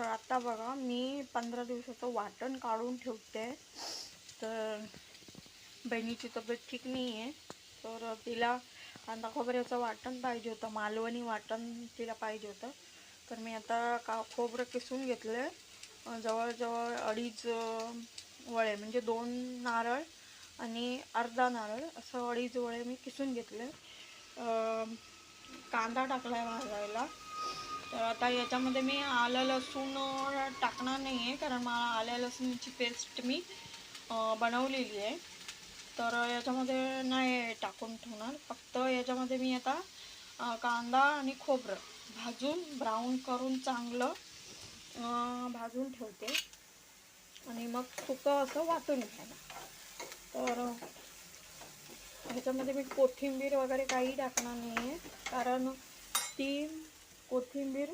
तर आता बघा मी पंधरा दिवसाचं वाटण काढून ठेवते. तर बहिणीची तब्येत ठीक नाही आहे तर तिला कांदा खोबऱ्याचं वाटण पाहिजे होतं मालवणी वाटण तिला पाहिजे होतं. तर मी आता का खोबरं किसून घेतलं आहे जवळजवळ अडीच वळे म्हणजे दोन नारळ आणि अर्धा नारळ असं अडीच वळे मी किसून घेतलं कांदा टाकला आहे भाजायला. तर आता याच्यामध्ये मी आलं लसूण टाकणार नाही आहे कारण मला आल्या लसूणची पेस्ट मी बनवलेली आहे. तर याच्यामध्ये नाही टाकून ठेवणार. फक्त याच्यामध्ये मी आता कांदा आणि खोबरं भाजून ब्राऊन करून चांगलं भाजून ठेवते. आणि मग सुकं असं वाटून घ्यायला तर ह्याच्यामध्ये मी कोथिंबीर वगैरे काही टाकणार नाही आहे कारण ती कोथिंबीर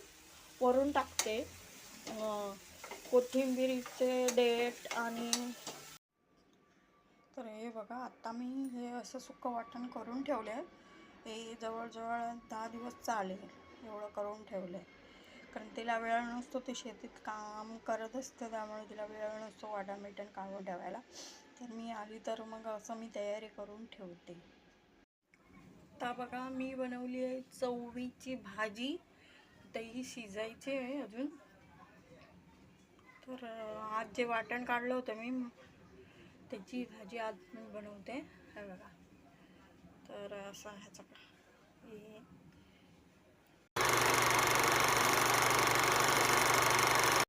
वरून टाकते. कोथिंबीरीचे डेट आणि तर हे बघा आत्ता मी हे असं सुकं वाटण करून ठेवलं आहे हे जवळजवळ दहा दिवस चालेल एवढं करून ठेवलं आहे कारण तिला वेळ नसतो ते शेतीत काम करत असते त्यामुळे तिला वेळ नसतो वाटा मिटण काढून ठेवायला. तर मी आली तर मग असं मी तयारी करून ठेवते. आता बघा मी बनवली आहे चवळीची भाजी. दही शिजायचे आहे अजून. तर आज जे वाटण काढलं होतं मी त्याची भाजी आज मी बनवते. हे बघा. तर असं ह्याचं हे